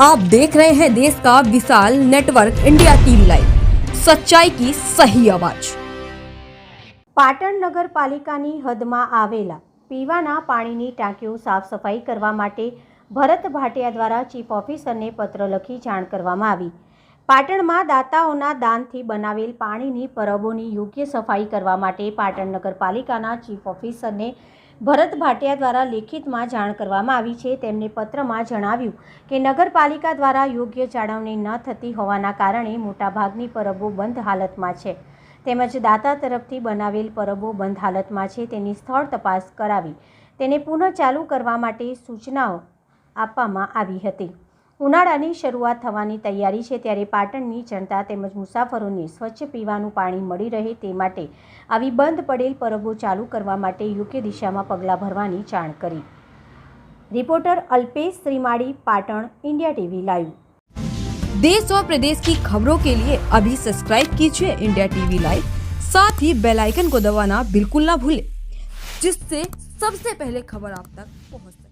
आप देख रहे हैं देश का विशाल नेटवर्क इंडिया टीवी लाइव सच्चाई की सही आवाज પાટણ નગરપાલિકાની હદમાં આવેલા પીવાના પાણીની ટાંકીઓ સાફ સફાઈ કરવા માટે ભરત ભાટિયા દ્વારા ચીફ ઓફિસરને પત્ર લખી જાણ કરવામાં આવી પાટણમાં દાતાઓના દાનથી બનાવેલ પાણીની પરબોની યોગ્ય સફાઈ કરવા માટે પાટણ નગરપાલિકાના ચીફ ઓફિસરને ભરત ભાટિયા દ્વારા લેખિતમાં જાણ કરવામાં આવી છે. તેમને પત્રમાં જણાવ્યું કે, નગરપાલિકા દ્વારા યોગ્ય જાળવણી ન થતી હોવાના કારણે મોટાભાગની પરબો બંધ હાલતમાં છે. તેમજ દાતા તરફથી બનાવેલ પરબો બંધ હાલતમાં છે. તેની સ્થળ તપાસ કરાવી તેને પુનઃ ચાલુ કરવા માટે સૂચનાઓ આપવામાં આવી હતી. ઉનાળાની શરૂઆત થવાની તૈયારી છે ત્યારે પાટણની જનતા તેમજ મુસાફરોને સ્વચ્છ પીવાનું પાણી મળી રહે તે માટે આવી બંધ પડેલ પરબો ચાલુ કરવા માટે યોગ્ય દિશામાં પગલાં ભરવાની જાણ કરી reporter Alpesh Shrimali Patan India TV live देश और प्रदेश की खबरों के लिए अभी सब्सक्राइब कीजिए इंडिया टीवी लाइव साथ ही बेल आइकन को दबाना बिल्कुल ना भूलें जिससे सबसे पहले खबर आप तक पहुंच